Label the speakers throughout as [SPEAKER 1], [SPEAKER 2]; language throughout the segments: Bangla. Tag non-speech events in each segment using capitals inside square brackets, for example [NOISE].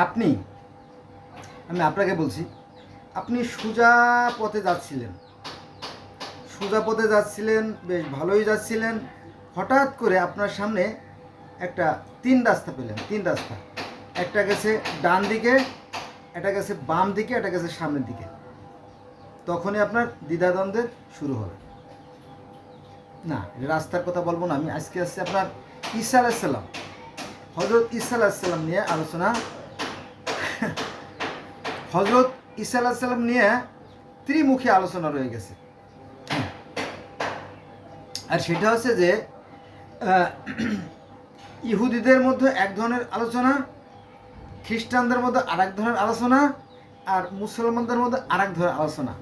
[SPEAKER 1] আপনি, আমি আপনাকে বলছি, আপনি সোজা পথে যাচ্ছিলেন। সোজা পথে যাচ্ছিলেন, বেশ ভালোই যাচ্ছিলেন। হঠাৎ করে আপনার সামনে একটা তিন রাস্তা পেলেন, তিন রাস্তা। একটা গেছে ডান দিকে, একটা গেছে বাম দিকে, একটা গেছে সামনের দিকে। তখনই আপনার দ্বিধাদ্বন্দ্বের শুরু হবে না রাস্তার কথা বলব না, আমি আজকে আসছি আপনার ঈসা আলাইসাল্লাম হজরত ঈসা আলাইসাল্লাম নিয়ে আলোচনা হজরত ঈসা আলাহিসাল্লাম নিয়ে ত্রিমুখী আলোচনা রয়ে গেছে। আর সেটা হচ্ছে যে ইহুদিদের মধ্যে এক ধরনের আলোচনা, খ্রিস্টানদের মধ্যে আরেক ধরনের আলোচনা, আর মুসলমানদের মধ্যে আরেক ধরনের আলোচনা।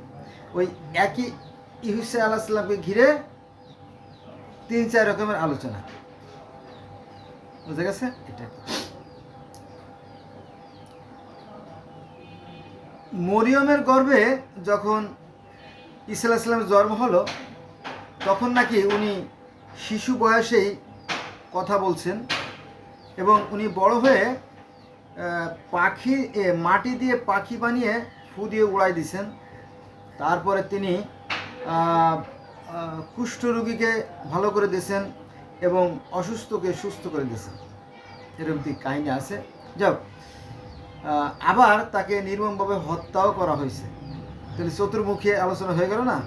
[SPEAKER 1] ওই একই ইহুসা আল্লাহ সাল্লামকে ঘিরে তিন চার রকমের আলোচনা। বুঝে গেছে? এটা মরিয়মের গর্ভে যখন ইসা ইসলামের জন্ম হলো তখন নাকি উনি শিশু বয়সেই কথা বলছেন এবং উনি বড় হয়ে পাখি মাটি দিয়ে পাখি বানিয়ে ফু দিয়ে উড়াই দিছেন। তারপরে তিনি আহ, কুষ্ঠরোগীকে ভালো করে দিয়েছেন এবং অসুস্থকে সুস্থ করে দিয়েছেন। এরকম কাহিনী আছে। আহ, আবার তাকে নির্মমভাবে হত্যাও করা হয়েছে। তাহলে চতুর্মুখী আলোচনা হয়ে গেল না?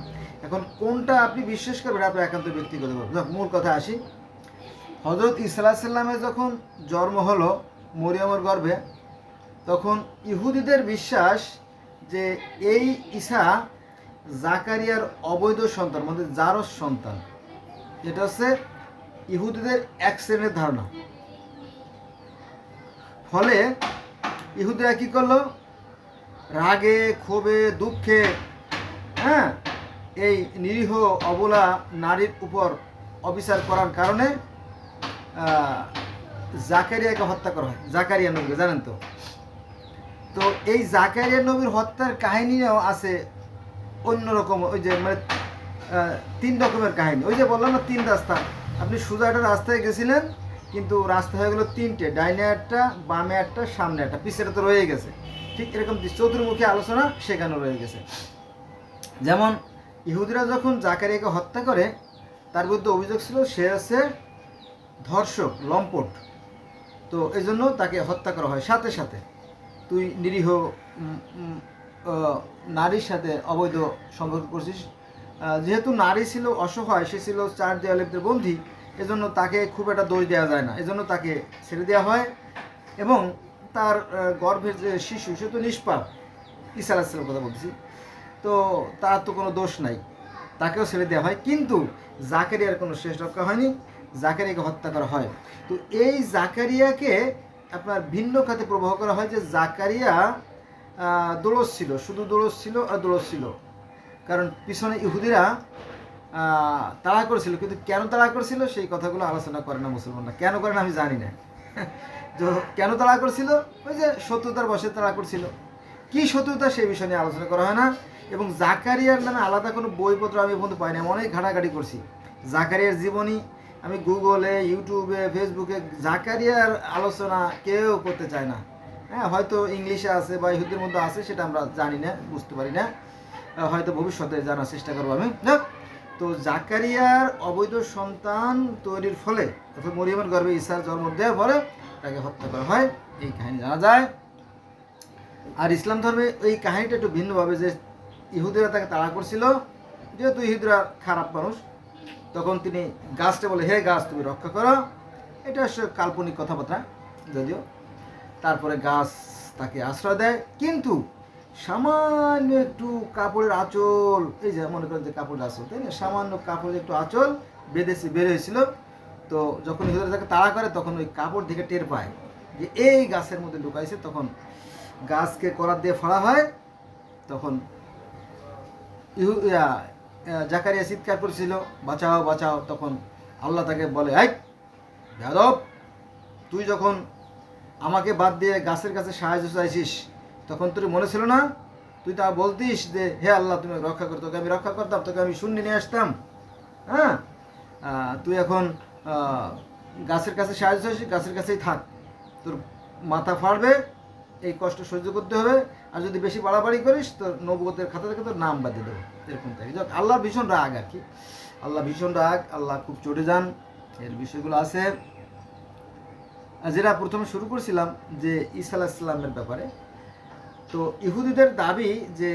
[SPEAKER 1] এখন কোনটা আপনি বিশ্বাস করবেন? আপনার একান্ত ব্যক্তিগত মূল কথা আসি। হজরত ইসলাহ সাল্লামের যখন জন্ম হলো মরিয়মের গর্ভে, তখন ইহুদিদের বিশ্বাস যে এই ঈসা জাকারিয়ার অবৈধ সন্তান মানে জারস সন্তান। যেটা হচ্ছে ইহুদিদের এক শ্রেণির ধারণা। ফলে ইহুদিরা কি করল? রাগে, ক্ষোভে, দুঃখে হ্যাঁ? এই নিরীহ, অবলা নারীর উপর অবিচার করার কারণে জাকারিয়াকে হত্যা করা হয়। জাকারিয়া নবীকে, জানেন তো? তো এই জাকারিয়া নবীর হত্যার কাহিনীও আছে অন্যরকম, ওই যে মানে তিন রকমের কাহিনী। ওই যে বললাম না তিন রাস্তা আপনি সোজা একটা রাস্তায় গেছিলেন কিন্তু রাস্তা হয়ে গেলো তিনটে, ডাইনে একটা, বামে একটা, সামনে একটা পিছের তো রয়ে গেছে। ঠিক এরকম চতুর্মুখী আলোচনা সেখানেও রয়ে গেছে। যেমন ইহুদিরা যখন জাকারিয়াকে হত্যা করে, তার বিরুদ্ধে অভিযোগ ছিল, সে আছে ধর্ষক, লম্পট। তো এই জন্য তাকে হত্যা করা হয়। সাথে সাথে তুই নিরীহ নারীর সাথে অবৈধ সম্পর্ক করছিস। যেহেতু নারী ছিল অসহায়, সে ছিল চার দেয়ালের বন্ধী এজন্য তাকে খুব একটা দোষ দেওয়া যায় না। এজন্য তাকে ছেড়ে দেওয়া হয় এবং তার গর্ভের যে শিশু, সে তো নিষ্পাপ। ঈসা কথা বলছি তো তার তো কোনো দোষ নাই। তাকেও ছেড়ে দেওয়া হয়। কিন্তু জাকারিয়ার কোনো শেষ রক্ষা হয়নি। জাকারিয়াকে হত্যা করা হয়। তো এই জাকারিয়াকে আপনার ভিন্ন খাতে প্রবাহ করা হয় যে জাকারিয়া দোলস ছিল। শুধু দোলস ছিল আর দোলস ছিল। কারণ পিছনে ইহুদিরা তাড়া করেছিল। কিন্তু কেন তাড়া করেছিল? সেই কথাগুলো আলোচনা করে না মুসলমানরা। কেন করে না আমি জানি না। [LAUGHS] তো কেন তাড়া করছিল? ওই যে শত্রুতার বসে তাড়া করছিল। কি শত্রুতা সেই বিষয় নিয়ে আলোচনা করা হয় না। এবং জাকারিয়ার নামে আলাদা কোনো বইপত্র আমি বন্ধু পাই না আমি অনেক ঘাটাঘাটি করছি। জাকারিয়ার জীবনী আমি গুগলে ইউটিউবে ফেসবুকে জাকারিয়ার আলোচনা কেউ করতে চায় না। হ্যাঁ হয়তো ইংলিশে আছে বা ইহুদের মধ্যে আছে, সেটা আমরা জানি না, বুঝতে পারি না। হয়তো ভবিষ্যতে জানার চেষ্টা করব আমি। তো জাকারিয়ার অবৈধ সন্তান তৈরির ফলে অর্থাৎ মরিয়মের গর্ভে ঈশার জন্ম দেওয়ার ফলে তাকে হত্যা করা হয়। এই কাহিনী জানা যায়। আর ইসলাম ধর্মে এই কাহিনীটা একটু ভিন্নভাবে যে ইহুদিরা তাকে তাড়া করছিল, যেহেতু ইহুদিরা খারাপ মানুষ, তখন তিনি গাছটা বলে, হে গাছ, তুমি রক্ষা করো। এটা কাল্পনিক কথাবার্তা, যদিও। তারপরে গাছ তাকে আশ্রয় দেয়। কিন্তু সামান্য একটু কাপড়ের আঁচল, এই যে মনে করেন যে কাপড়ের আঁচল, তাই না? সামান্য কাপড়ের একটু আঁচল বেঁধেছি বের হয়েছিল তো যখন ইহুদিরা তাকে তাড়া করে, তখন ওই কাপড় থেকে টের পায় যে এই গাছের মধ্যে ঢুকাইছে। তখন গাছকে করার দিয়ে ফাড়া হয়। তখন ইহু জাকারিয়া চিৎকার করেছিল, বাঁচাও বাঁচাও। তখন আল্লাহ তাকে বলে, এই যাদব তুই যখন আমাকে বাদ দিয়ে গাছের কাছে সাহায্য চাইছিস তখন তোর মনে ছিল না? তুই তা বলতিস যে, হে আল্লাহ, তুমি রক্ষা কর, তোকে আমি রক্ষা করতাম, তোকে আমি শূন্য নিয়ে আসতাম। হ্যাঁ? তুই এখন গাছের কাছে সাহায্য চাইছিস, গাছের কাছেই থাক। তোর মাথা ফাড়বে, এই কষ্ট সহ্য করতে হবে। আর যদি বেশি বাড়াবাড়ি করিস, তোর নবগতের খাতা থেকে তোর নাম বাদ দেবো। এরকম থাকে। যাক, আল্লাহর ভীষণ রাগ আর কি। আল্লাহ ভীষণ রাগ, আল্লাহ খুব চটে যান। এর বিষয়গুলো আছে। যেটা প্রথমে শুরু করছিলাম যে, ঈসা আলাহিসাল্লামের ব্যাপারে। তো ইহুদিদের দাবি যে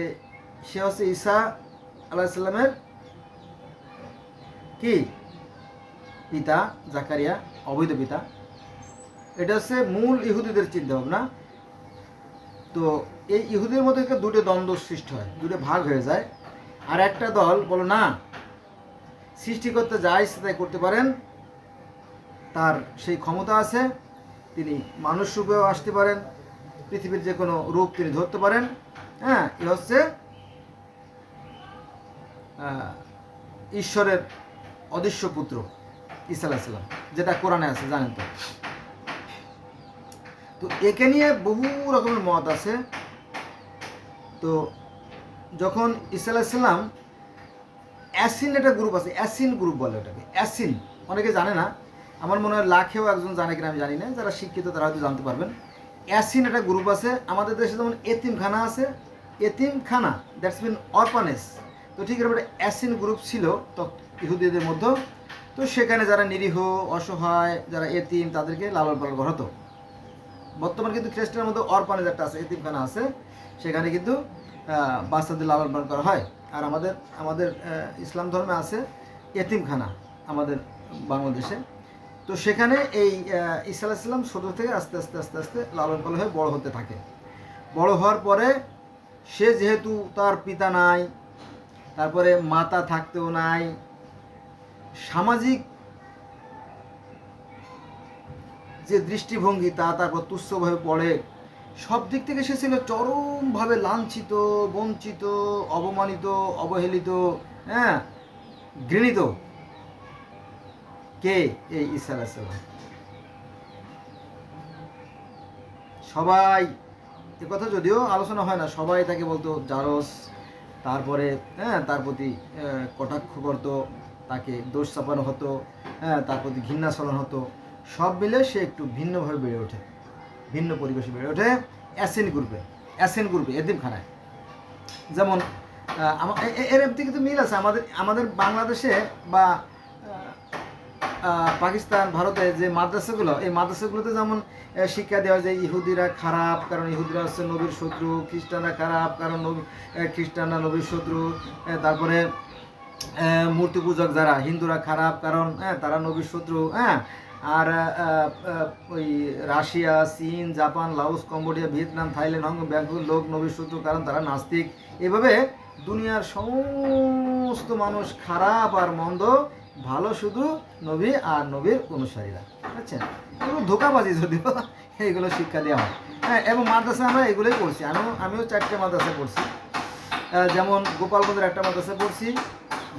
[SPEAKER 1] সে হচ্ছে ঈসা আলাহিসাল্লামের কি? পিতা, জাকারিয়া, অবৈধ পিতা। এটা হচ্ছে মূল ইহুদিদের চিন্তা ভাবনা তো এই ইহুদির মধ্যে দুটো দ্বন্দ্ব সৃষ্টি হয়, দুটো ভাগ হয়ে যায়। আর একটা দল বলো, না, সৃষ্টি করতে যা ইচ্ছে তাই করতে পারেন। তার সেই ক্ষমতা আছে, তিনি মানুষ রূপেও আসতে পারেন। পৃথিবীর যে কোনো রূপ তিনি ধরতে পারেন হ্যাঁ এ হচ্ছে ঈশ্বরের অদৃশ্য পুত্র ঈসা আলাহিসাল্লাম যেটা কোরআনে আছে, জানেন তো। তো একে নিয়ে বহু রকমের মত আছে। তো যখন ঈসা আলাহিসাল্লাম অ্যাসিন একটা গ্রুপ আছে, অ্যাসিন গ্রুপ বলে ওটাকে, অ্যাসিন, অনেকে জানে না। আমার মনে হয় লাখেও একজন জানে কিনা আমি জানি না, যারা শিক্ষিত তারা হয়তো জানতে পারবেন। অ্যাসিন একটা গ্রুপ আছে, আমাদের দেশে যেমন এতিমখানা আছে, এতিমখানা দ্যাটস মিন অরপানেস তো ঠিক এরকম একটা অ্যাসিন গ্রুপ ছিল তো ইহুদিদের মধ্যে। তো সেখানে যারা নিরীহ, অসহায়, যারা এতিম, তাদেরকে লালন পালন করা হতো। বর্তমান কিন্তু খ্রিস্টানের মধ্যে অরপানেজ একটা আছে, এতিমখানা আছে। সেখানে কিন্তু বাচ্চাদের লালন পালন করা হয়। আর আমাদের আমাদের ইসলাম ধর্মে আছে এতিমখানা, আমাদের বাংলাদেশে। তো সেখানে এই ঈসা আলাহিসাল্লাম ছোট থেকে আস্তে আস্তে আস্তে আস্তে লালন পালন হয়ে বড় হতে থাকে। বড় হওয়ার পরে সে যেহেতু তার পিতা নাই, তারপরে মাতা থাকতেও নাই, সামাজিক যে দৃষ্টিভঙ্গি তা তারপর তুচ্ছভাবে পড়ে, সব দিক থেকে সে ছিল চরমভাবে লাঞ্ছিত, বঞ্চিত অবমানিত অবহেলিত হ্যাঁ ঘৃণিত। কে? এই ঈসা আলাহিসাল্লাম সবাই, এ কথা যদিও আলোচনা হয় না, সবাই তাকে বলতো জারস, তারপরে হ্যাঁ তার প্রতি কটাক্ষ করতো, তাকে দোষ চাপানো হতো হ্যাঁ তার প্রতি ঘৃণা চলন হতো, সব মিলে সে একটু ভিন্নভাবে বেড়ে ওঠে, ভিন্ন পরিবেশে বেড়ে ওঠে, অ্যাসেন গ্রুপে অ্যাসেন গ্রুপে, এতিমখানায়। যেমন এর থেকে তো মিল আছে, আমাদের আমাদের বাংলাদেশে বা পাকিস্তান, ভারতে যে মাদ্রাসাগুলো, এই মাদ্রাসাগুলোতে যেমন শিক্ষা দেওয়া হয় যে ইহুদিরা খারাপ, কারণ ইহুদিরা হচ্ছে নবীর শত্রু, খ্রিস্টানরা খারাপ, কারণ নবী খ্রিস্টানরা নবীর শত্রু তারপরে মূর্তি পূজক যারা, হিন্দুরা খারাপ, কারণ হ্যাঁ তারা নবীর শত্রু হ্যাঁ আর ওই রাশিয়া, চীন, Japan Laos Cambodia, Vietnam, Thailand, Hong Kong, Bangkok লোক নবীর শত্রু, কারণ তারা নাস্তিক। এভাবে দুনিয়ার সমস্ত মানুষ খারাপ আর মন্দ ভালো শুধু নবী আর নবীর অনুসারীরা, বুঝছেন? এগুলো ধোকাবাজি যদিও [LAUGHS] এইগুলো শিক্ষা দেওয়া হয়। হ্যাঁ এবং মাদ্রাসা আমরা এগুলোই পড়ছি। আমিও আমিও চারটে মাদ্রাসা পড়ছি। যেমন গোপালগঞ্জের একটা মাদ্রাসা পড়ছি,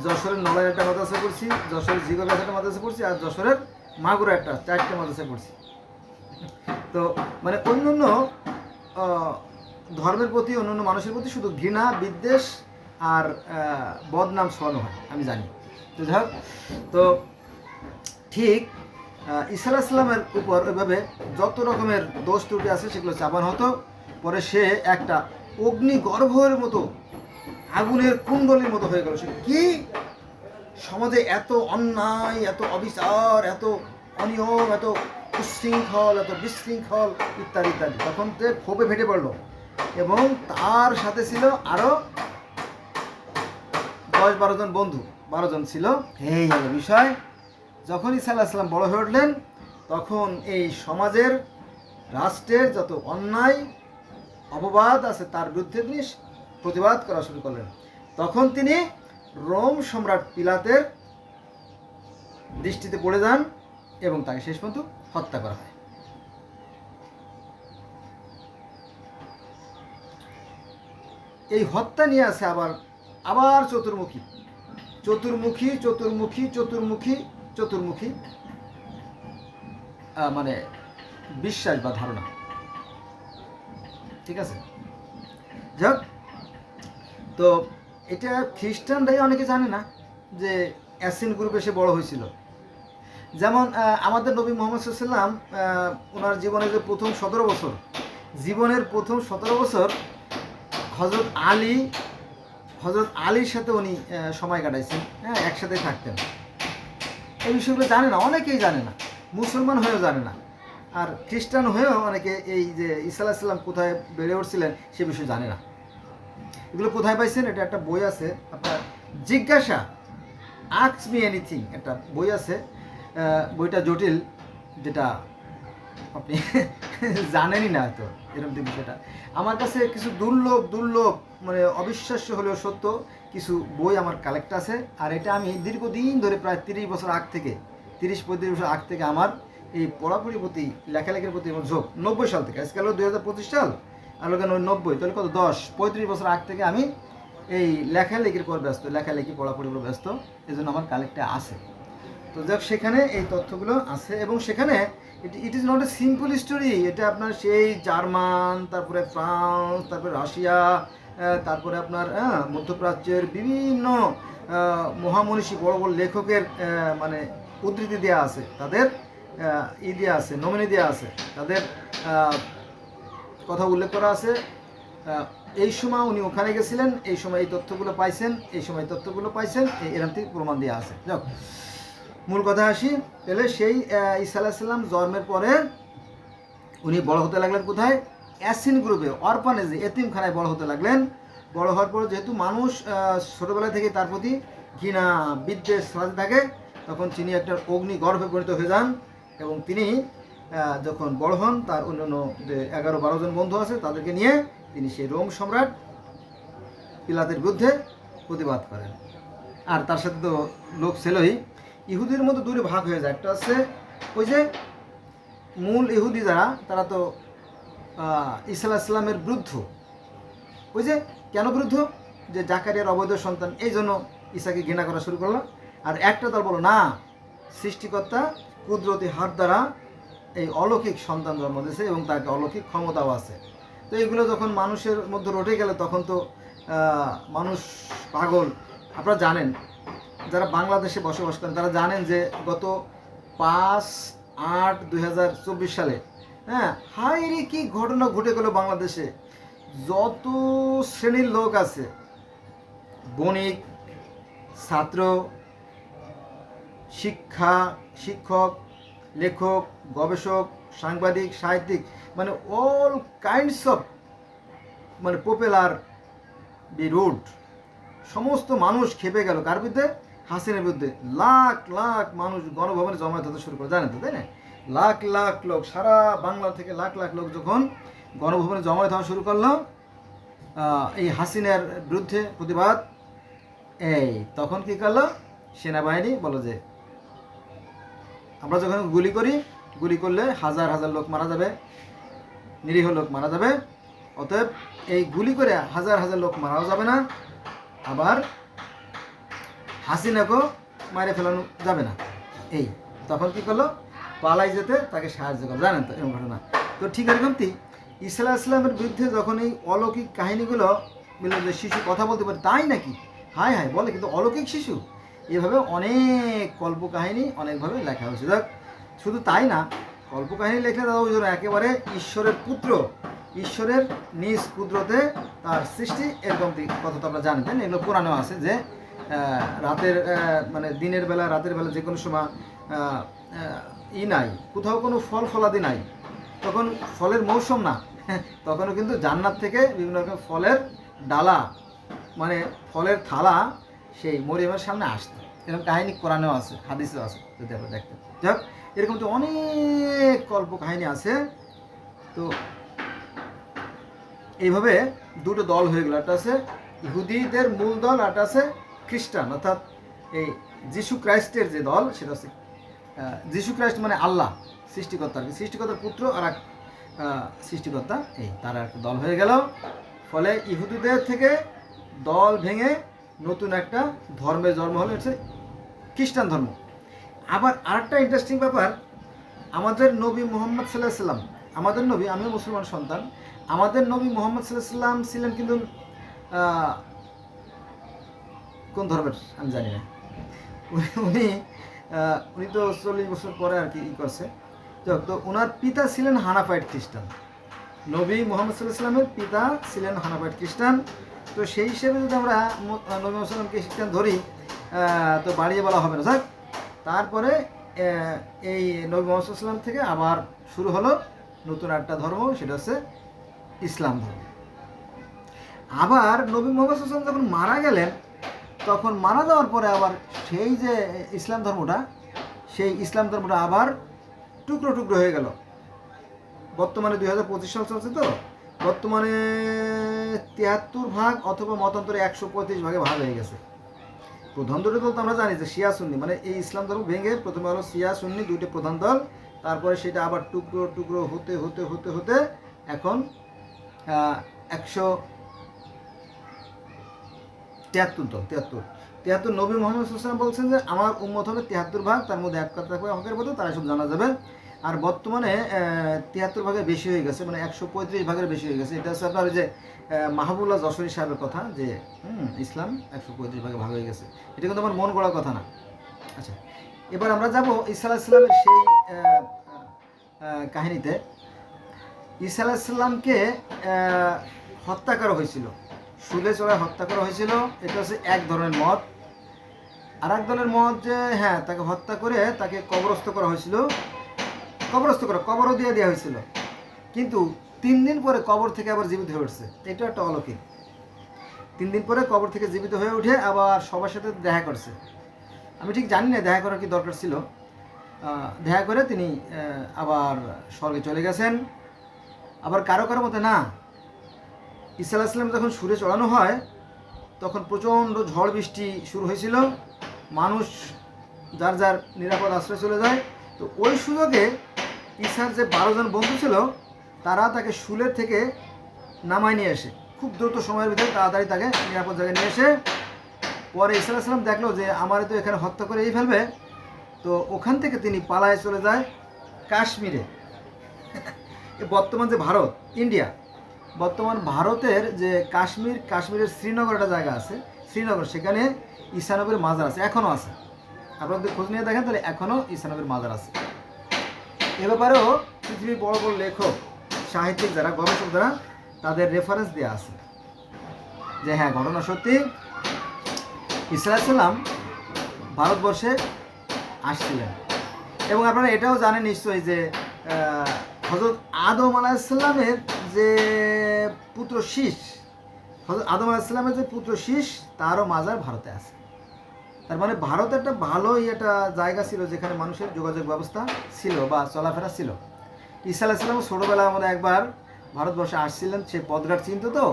[SPEAKER 1] যশোরের নলের একটা মাদ্রাসা পড়ছি, যশোরের জিগরের একটা মাদ্রাসা পড়ছি, আর যশোরের মাগুরা একটা চারটে মাদ্রাসা পড়ছি। [LAUGHS] তো মানে অন্য অন্য ধর্মের প্রতি অন্য অন্য মানুষের প্রতি শুধু ঘৃণা, বিদ্বেষ আর বদনাম ছড়ানো হয়, আমি জানি। তো তো ঠিক ঈসা আলাহিসাল্লামের উপর ওইভাবে যত রকমের দোষ ত্রুটি আছে সেগুলো চাপানো হতো। পরে সে একটা অগ্নিগর্ভের মতো আগুনের কুণ্ডলীর মতো হয়ে গেল। সে কি? সমাজে এত অন্যায়, এত অবিচার, এত অনিয়ম, এত উশৃঙ্খল, এত বিশৃঙ্খল ইত্যাদি ইত্যাদি। তখন সে ক্ষোভে ফেটে পড়ল এবং তার সাথে ছিল আরও দশ বারো জন বন্ধু। বারো জন ছিল। এই হলো বিষয়। যখন আলাহিসাল্লাম বড় হয়ে উঠলেন, তখন এই সমাজের রাষ্ট্রের যত অন্যায়, অপবাদ আছে, তার বিরুদ্ধে তিনি প্রতিবাদ করা শুরু করলেন। তখন তিনি রোম সম্রাট পিলাতের দৃষ্টিতে পড়ে যান এবং তাকে শেষ পর্যন্ত হত্যা করা হয়। এই হত্যা নিয়ে আছে আবার আবার চতুর্মুখী। চতুর্মুখী চতুর্মুখী চতুর্মুখী চতুর্মুখী মানে বিশ্বাস বা ধারণা। ঠিক আছে? যাক তো এটা খ্রিস্টানরাই অনেকে জানে না যে অ্যাসিন গ্রুপে সে বড় হয়েছিল। যেমন আমাদের নবী মোহাম্মদ সাল্লাম ওনার জীবনের যে প্রথম সতেরো বছর, জীবনের প্রথম সতেরো বছর হজরত আলী হজরত আলীর সাথে উনি সময় কাটাইছেন। হ্যাঁ একসাথে থাকতেন। এই বিষয়গুলো জানে না, অনেকেই জানে না। মুসলমান হয়েও জানে না। আর খ্রিস্টান হয়েও অনেকে এই যে ইসা আলাহিসাল্লাম কোথায় বেড়ে উঠছিলেন, সে বিষয়ে জানে না। এগুলো কোথায় পাইছেন? এটা একটা বই আছে। আপনার জিজ্ঞাসা, আক্স মি এনিথিং একটা বই আছে। বইটা জটিল, যেটা আপনি [LAUGHS] জানেনই না হয়তো। এরকম যে বিষয়টা। আমার কাছে কিছু দুর্লভ দুর্লভ মানে অবিশ্বাস্য হলেও সত্য কিছু বই আমার কালেক্ট আছে, আর এটা আমি দীর্ঘদিন ধরে প্রায় তিরিশ বছর আগ থেকে, তিরিশ, পঁয়ত্রিশ বছর আগ থেকে আমার এই পড়াপড়ির প্রতি, লেখালেখির প্রতি আমার ঝোঁক। নব্বই সাল থেকে আজকাল দুই হাজার পঁচিশ সাল, আর কেন নব্বই, তাহলে কত, দশ, পঁয়ত্রিশ বছর আগ থেকে আমি এই লেখালেখির পর ব্যস্ত, লেখালেখি পড়াপড়ির উপর ব্যস্ত এই জন্য আমার কালেক্টে আছে। তো যাক, সেখানে এই তথ্যগুলো আছে, এবং সেখানে it is not a simple story এটা আপনার সেই জার্মান, তারপরে ফ্রান্স, তারপরে রাশিয়া তারপরে আপনার মধ্যপ্রাচ্যের বিভিন্ন মহামনীষী বড় বড় লেখকের মানে উদ্ধৃতি দেওয়া আছে। তাদের ই দেওয়া আছে, নমিনি দেওয়া আছে। তাদের কথা উল্লেখ করা আছে। এই সময় উনি ওখানে গেছিলেন, এই সময় এই তথ্যগুলো পাইছেন, এই সময় তথ্যগুলো পাইছেন এরম থেকে প্রমাণ দেওয়া আছে। যাক। মূল কথা আসি, তাহলে সেই ঈসা আলাহিসাল্লাম জন্মের পরে উনি বড় হতে লাগলেন কোথায়? অ্যাসিন গ্রুপে অরফানেজে এতিমখানায় বড় হতে লাগলেন। বড় হওয়ার পর যেহেতু মানুষ ছোটবেলা থেকে তার প্রতি ঘৃণা, বিদ্বেষ ছড়াতে থাকে, তখন তিনি একটা অগ্নি গর্ভে পরিণত হয়ে যান এবং তিনি যখন বড় হন, তার অন্যান্য যে এগারো বারো জন বন্ধু আছে, তাদেরকে নিয়ে তিনি সেই রোম সম্রাট পিলাতের বিরুদ্ধে প্রতিবাদ করেন। আর তার সাথে তো লোক ছেলেই। ইহুদির মধ্যে দূরে ভাগ হয়ে যায়। একটা হচ্ছে ওই যে মূল ইহুদি যারা, তারা তো ঈসা ইসলামের বিরুদ্ধ ওই যে কেন বিরুদ্ধ যে জাকারিয়ার অবৈধ সন্তান, এই জন্য ঈশাকে ঘৃণা করা শুরু করল। আর একটা দল বলো না, সৃষ্টিকর্তা কুদরতি হাত দ্বারা এই অলৌকিক সন্তান জন্ম দিয়েছে এবং তাকে অলৌকিক ক্ষমতাও আছে। তো এগুলো যখন মানুষের মধ্যে রটে গেলে তখন তো মানুষ পাগল। আপনারা জানেন যারা বাংলাদেশে বসবাস করেন, তারা জানেন যে গত পাঁচ আট দুই সালে হ্যাঁ হাই রে কি ঘটনা ঘটে গেল বাংলাদেশে? যত শ্রেণির লোক আছে, বণিক, ছাত্র, শিক্ষা, শিক্ষক, লেখক, গবেষক, সাংবাদিক, সাহিত্যিক মানে অল কাইন্ডস অফ মানে পপুলার বি রুট সমস্ত মানুষ খেপে গেল। কার বিরুদ্ধে? হাসিনের বিরুদ্ধে লাখ লাখ মানুষ গণভবনে জমায়েত হতে শুরু করে, জানেন তো, তাই না? লাখ লাখ লোক, সারা বাংলা থেকে লাখ লাখ লোক যখন গণভবনে জমায়েত হওয়া শুরু করল এই হাসিনার বিরুদ্ধে প্রতিবাদ, এই তখন কি করল? সেনাবাহিনী বলো যে, আমরা যখন গুলি করি, গুলি করলে হাজার হাজার লোক মারা যাবে, নিরীহ লোক মারা যাবে, অতএব এই গুলি করে হাজার হাজার লোক মারাও যাবে না, আবার হাসিনাকেও মারে ফেলানো যাবে না। এই, তখন কি করল? পালাই যেতে তাকে সাহায্য করল। জানেন তো এরকম ঘটনা। তো ঠিক এরকমটি ইসলাম ইসলামের বিরুদ্ধে যখন এই অলৌকিক কাহিনীগুলো বলল যে শিশু কথা বলতে পারে, তাই নাকি? হাই হাই বলে, কিন্তু অলৌকিক শিশু? এভাবে অনেক কল্প কাহিনী অনেকভাবে লেখা হয়েছে। দেখ শুধু তাই না, কল্প কাহিনী লেখা দাদা ওই একেবারে ঈশ্বরের পুত্র, ঈশ্বরের নিজ কুদরতে তার সৃষ্টি, এরকম কথা তো আপনারা জানতেন এগুলো পুরানো আছে যে রাতের মানে দিনের বেলা, রাতের বেলা যে কোনো সময় ই নাই, কোথাও কোনো ফল ফলাদি নাই। তখন ফলের মৌসুম না, [LAUGHS] তখনও কিন্তু জান্নাত থেকে বিভিন্ন রকম ফলের ডালা মানে ফলের থালা, সেই মরিয়মের সামনে আসতো। এরকম কাহিনী কোরআনেও আছে, হাদিসেও আছে, যদি আপনারা দেখতেন যাক এরকম তো অনেক কল্প কাহিনী আছে। তো এইভাবে দুটো দল হয়ে গেল, একটা আছে ইহুদিদের মূল দল একটা আছে খ্রিস্টান, অর্থাৎ এই যিশু ক্রাইস্টের যে দল, সেটা হচ্ছে যিশু ক্রাইস্ট মানে আল্লাহ, সৃষ্টিকর্তা আর কি। সৃষ্টিকর্তার পুত্র আর এক সৃষ্টিকর্তা, এই তারা একটা দল হয়ে গেল। ফলে ইহুদিদের থেকে দল ভেঙে নতুন একটা ধর্মের জন্ম হলো হচ্ছে খ্রিস্টান ধর্ম। আবার আরেকটা ইন্টারেস্টিং ব্যাপার, আমাদের নবী মোহাম্মদ সাল্লাহ সাল্লাম, আমাদের নবী, আমিও মুসলমান সন্তান, আমাদের নবী মোহাম্মদ সাল্লাহ সাল্লাম ছিলেন কিন্তু কোন ধর্মের, আমি জানি না। উনি- উনি তো চল্লিশ বছর পরে আর কি করছে। তো ওনার পিতা ছিলেন হানাফাইট খ্রিস্টান। নবী মোহাম্মদ সাল্লাহ পিতা ছিলেন হানাফাইট খ্রিস্টান। তো সেই হিসেবে যদি আমরা নবী মোহাম্মদ সাল্লামকে খ্রিস্টান ধরি তো বাড়িয়ে বলা হবে না। যাক, তারপরে এই নবী মোহাম্মদ সাল্লাম থেকে আবার শুরু হলো নতুন একটা ধর্ম, সেটা হচ্ছে ইসলাম ধর্ম। আবার নবী মোহাম্মদ সাল্লাম যখন মারা গেলেন তখন মারা যাওয়ার পরে আবার সেই যে ইসলাম ধর্মটা, সেই ইসলাম ধর্মটা আবার টুকরো টুকরো হয়ে গেল। বর্তমানে দুই হাজার পঁচিশ সাল চলছে তো? বর্তমানে তিয়াত্তর ভাগ অথবা মতান্তরে একশো পঁয়ত্রিশ ভাগে ভাগ হয়ে গেছে। প্রধান দুটো দল তো আমরা জানি যে শিয়া সুন্নি মানে এই ইসলাম ধর্ম ভেঙে প্রথমে হলো শিয়া সুন্নি, দুইটি প্রধান দল, তারপরে সেটা আবার টুকরো টুকরো হতে হতে হতে হতে এখন একশো তিয়াত্তর দল, তিয়াত্তর। তিয়াত্তর নবী মোহাম্মদ সুসলাম বলছেন যে, আমার উম্মত হবে তিয়াত্তর ভাগ, তার মধ্যে এক কথা থাকবে হকের মতো, তারা সব জানা যাবে। আর বর্তমানে তিয়াত্তর ভাগের বেশি হয়ে গেছে মানে একশো পঁয়ত্রিশ ভাগের বেশি হয়ে গেছে। এটা হচ্ছে আপনার যে মাহবুল্লাহ যশোরী সাহেবের কথা, যে ইসলাম একশো পঁয়ত্রিশ ভাগে ভাগ হয়ে গেছে। এটা কিন্তু আমার মন গড়া কথা না। আচ্ছা এবার আমরা যাব আলাহ ইসলামের সেই কাহিনীতে। ঈসা আলাহ ইসলামকে হত্যা করা হয়েছিল। সুলে চড়ায় হত্যা করা হয়েছিল, এটা হচ্ছে এক ধরনের মত আর এক ধরনের মত যে হ্যাঁ তাকে হত্যা করে তাকে কবরস্থ করা হয়েছিল। কবরস্থ করা, কবরও দিয়ে দেওয়া হয়েছিল। কিন্তু তিন দিন পরে কবর থেকে আবার জীবিত হয়ে উঠছে। এটা একটা অলৌকিক। তিন দিন পরে কবর থেকে জীবিত হয়ে উঠে আবার সবার সাথে দেখা করছে। আমি ঠিক জানি না, দেখা করার কি দরকার ছিল। দেখা করে তিনি আবার স্বর্গে চলে গেছেন। আবার কারও কারও মতে না ঈসা যখন সুরে চড়ানো হয়, তখন প্রচণ্ড ঝড় বৃষ্টি শুরু হয়েছিল। মানুষ যার যার নিরাপদ আশ্রয় চলে যায়। তো ওই সুযোগে ঈশার যে বারো জন বন্ধু ছিল, তারা তাকে শুলের থেকে নামায় নিয়ে আসে। খুব দ্রুত সময়ের ভিতরে তাড়াতাড়ি তাকে নিরাপদ জায়গায় নিয়ে এসে, পরে আলাহ দেখল যে, আমারে তো এখানে হত্যা করে এই ফেলবে। তো ওখান থেকে তিনি পালায় চলে যায় কাশ্মীরে। বর্তমান যে ভারত, ইন্ডিয়া। বর্তমান ভারতের যে কাশ্মীর, কাশ্মীরের শ্রীনগর একটা জায়গা আছে। শ্রীনগর, সেখানে ঈশানবীর মাজার আছে এখনও আছে। আপনারা যদি খোঁজ নিয়ে দেখেন, তাহলে এখনও ঈশানবীর মাজার আছে। এ ব্যাপারেও পৃথিবীর বড় বড় লেখক, সাহিত্যিক যারা, গবেষক যারা, তাদের রেফারেন্স দেওয়া আছে। যে হ্যাঁ ঘটনা সত্যি। ইসলাম ভারতবর্ষে আসছিলেন। এবং আপনারা এটাও জানেন নিশ্চয়ই যে হজরত আদম আলাহিসাল্লামের যে পুত্র শীষ হজরত আদম আলাহিসাল্লামের যে পুত্র শীষ, তারও মাজার ভারতে আছে। তার মানে ভারত একটা ভালোই একটা জায়গা ছিল যেখানে মানুষের যোগাযোগ ব্যবস্থা ছিল বা চলাফেরা ছিল। ঈসা আলাহিসাল্লাম ছোটোবেলা আমাদের একবার ভারতবর্ষে আসছিলেন, সে পদঘাট চিনত তো?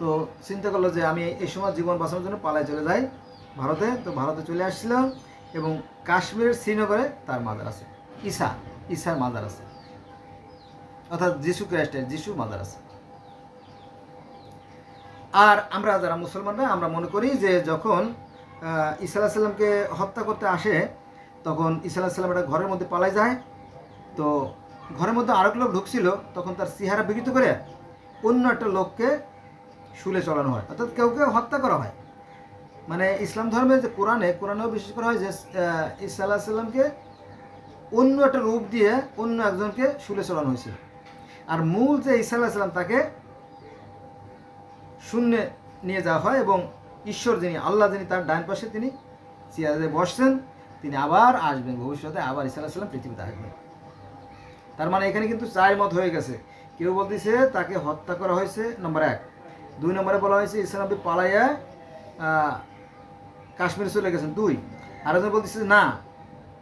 [SPEAKER 1] তো চিন্তা করল যে আমি এই সময় জীবন বাঁচানোর জন্য পালায় চলে যাই ভারতে। তো ভারতে চলে আসছিল এবং কাশ্মীরের শ্রীনগরে তার মাজার আছে। ঈসা, ঈসার মাজার আছে। অর্থাৎ যিশু খ্রিস্টের যিশু আছে আর আমরা যারা মুসলমানরা আমরা মনে করি যে যখন আলাহ সাল্লামকে হত্যা করতে আসে, তখন আলাহ সাল্লাম একটা ঘরের মধ্যে পালাই যায়। তো ঘরের মধ্যে আরেক লোক ঢুকছিল, তখন তার চেহারা বিকৃত করে অন্য একটা লোককে শুলে চড়ানো হয়। অর্থাৎ কেউ কেউ হত্যা করা হয়। মানে ইসলাম ধর্মে যে কোরআনে, কোরআনেও বিশেষ করা হয় যে ঈসা সাল্লামকে অন্য একটা রূপ দিয়ে অন্য একজনকে শুলে চড়ানো হয়েছিল। আর মূল যে ঈসা তাকে শূন্যে নিয়ে যাওয়া হয় এবং ঈশ্বর যিনি, আল্লাহ যিনি তার ডান পাশে তিনি চেয়ারে বসছেন, তিনি আবার আসবেন, ভবিষ্যতে আবার ঈসা পৃথিবীতে আসবেন। তার মানে এখানে কিন্তু চার মত হয়ে গেছে। কেউ বলতেছে তাকে হত্যা করা হয়েছে, নম্বর এক। দুই নম্বরে বলা হয়েছে নবী পালাইয়া কাশ্মীরে চলে গেছেন। দুই। আরেকজন বলতেছে, না,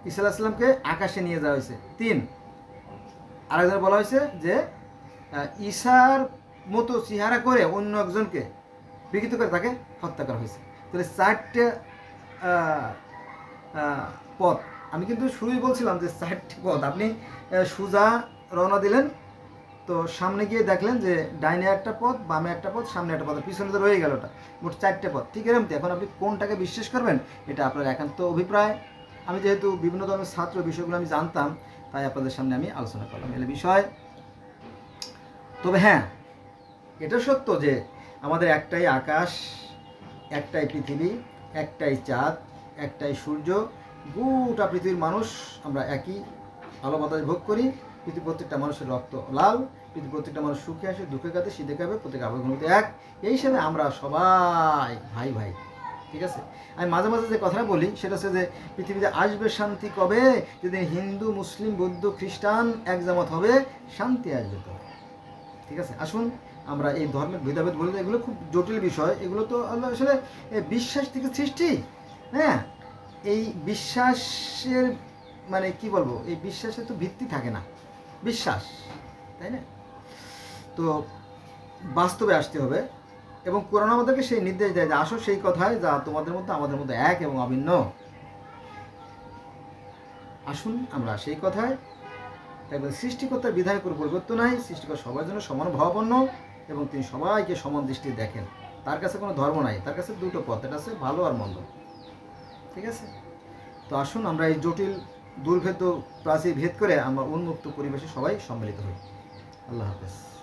[SPEAKER 1] ঈসা আলাহ সাল্লামকে আকাশে নিয়ে যাওয়া হয়েছে। তিন। আরেকজন বলা হয়েছে যে ঈশার মতো চেহারা করে অন্য একজনকে বিকৃত করে তাকে হত্যা করা হয়েছে। তাহলে চারটে পথ আমি কিন্তু শুরুই বলছিলাম যে চারটি পথ আপনি সুজা রওনা দিলেন, তো সামনে গিয়ে দেখলেন যে ডাইনে একটা পথ বামে একটা পথ সামনে একটা পথ পিছনে তো রয়ে গেল ওটা। মোট চারটে পথ ঠিক এরকম তো। এখন আপনি কোনটাকে বিশ্বাস করবেন, এটা আপনার একান্ত অভিপ্রায়। আমি যেহেতু বিভিন্ন ধরনের ছাত্র বিষয়গুলো আমি জানতাম, তাই আপনাদের সামনে আমি আলোচনা করলাম। এলে বিষয় তবে হ্যাঁ এটা সত্য যে আমাদের একটাই আকাশ, একটাই পৃথিবী, একটাই চাঁদ, একটাই সূর্য, গোটা পৃথিবীর মানুষ আমরা একই। আলো বাতাস ভোগ করি, পৃথিবীর প্রত্যেকটা মানুষের রক্ত লাল, পৃথিবীর প্রত্যেকটা মানুষ সুখে আসে, দুঃখে কাঁদে শীতে কাঁপে, প্রত্যেক আবেগগুলোতে এক। এই হিসাবে আমরা সবাই ভাই ভাই, ঠিক আছে? আমি মাঝে মাঝে যে কথাটা বলি, সেটা হচ্ছে যে পৃথিবীতে আসবে শান্তি কবে? যেদিন হিন্দু, মুসলিম, বৌদ্ধ, খ্রিস্টান এক একজামত হবে, শান্তি আসবে তো ঠিক আছে? আসুন, আমরা এই ধর্মের ভেদাভেদ বলে এগুলো খুব জটিল বিষয়। এগুলো তো আল্লাহ আসলে বিশ্বাস থেকে সৃষ্টি হ্যাঁ? এই বিশ্বাসের মানে কি বলব, এই বিশ্বাসের তো ভিত্তি থাকে না। বিশ্বাস, তাই না? তো বাস্তবে আসতে হবে। এবং কোরআন আমাদেরকে সেই নির্দেশ দেয় যে, আসো সেই কথায় যা তোমাদের মধ্যে, আমাদের মধ্যে এক এবং অভিন্ন। আসুন আমরা সেই কথায় একবার সৃষ্টিকর্তার বিধায় কোনো পরিবর্তন নাই সৃষ্টিকর সবার জন্য সমান ভাবাপন্ন এবং তিনি সবাইকে সমান দৃষ্টি দেখেন। তার কাছে কোনো ধর্ম নাই, তার কাছে দুটো পথ, এটা আছে ভালো আর মন্দ। ঠিক আছে? তো আসুন আমরা এই জটিল, দুর্ভেদ্য, প্রাচীর ভেদ করে আমরা উন্মুক্ত পরিবেশে সবাই সম্মিলিত হই। আল্লাহ হাফেজ।